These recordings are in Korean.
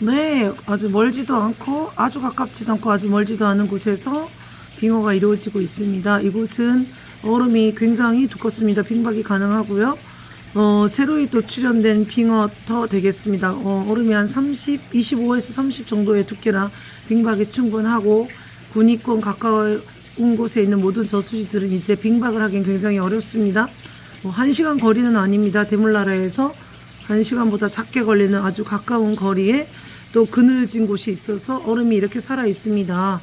네, 아주 멀지도 않고 아주 가깝지도 않고 아주 멀지도 않은 곳에서 빙어가 이루어지고 있습니다. 이곳은 얼음이 굉장히 두껍습니다. 빙박이 가능하고요. 어, 새로이 또 출연된 빙어터 되겠습니다. 어, 얼음이 한 30, 25에서 30 정도의 두께라 빙박이 충분하고 군위권 가까운 곳에 있는 모든 저수지들은 이제 빙박을 하긴 굉장히 어렵습니다. 뭐, 한 시간 거리는 아닙니다. 대물나라에서 한 시간보다 작게 걸리는 아주 가까운 거리에 또 그늘진 곳이 있어서 얼음이 이렇게 살아 있습니다.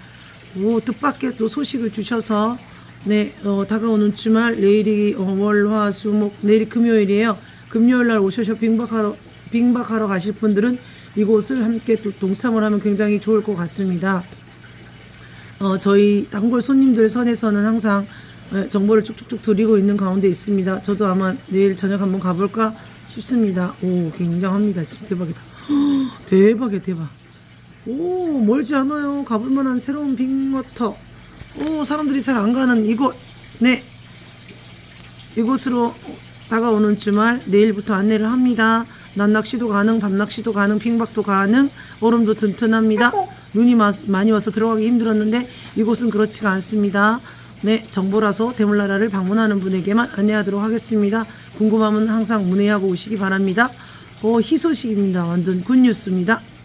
오, 뜻밖의 또 소식을 주셔서 네, 어, 다가오는 주말 내일이 어, 월, 화, 수, 목 내일이 금요일이에요. 금요일 날 오셔서 빙박하러 빙박하러 가실 분들은 이곳을 함께 또 동참을 하면 굉장히 좋을 것 같습니다. 어, 저희 단골 손님들 선에서는 항상 예, 정보를 쭉쭉쭉 드리고 있는 가운데 있습니다. 저도 아마 내일 저녁 한번 가볼까 싶습니다. 오, 굉장합니다. 진짜 대박이다. 헉, 대박이야, 대박. 오, 멀지 않아요. 가볼 만한 새로운 빅워터. 오, 사람들이 잘 안 가는 이곳. 네. 이곳으로 다가오는 주말 내일부터 안내를 합니다. 낮낚시도 가능, 밤낚시도 가능, 핑박도 가능, 얼음도 튼튼합니다. 눈이 마- 많이 와서 들어가기 힘들었는데 이곳은 그렇지가 않습니다. 네, 정보라서 대물나라를 방문하는 분에게만 안내하도록 하겠습니다. 궁금하면 항상 문의하고 오시기 바랍니다. 어, 희소식입니다. 완전 굿뉴스입니다.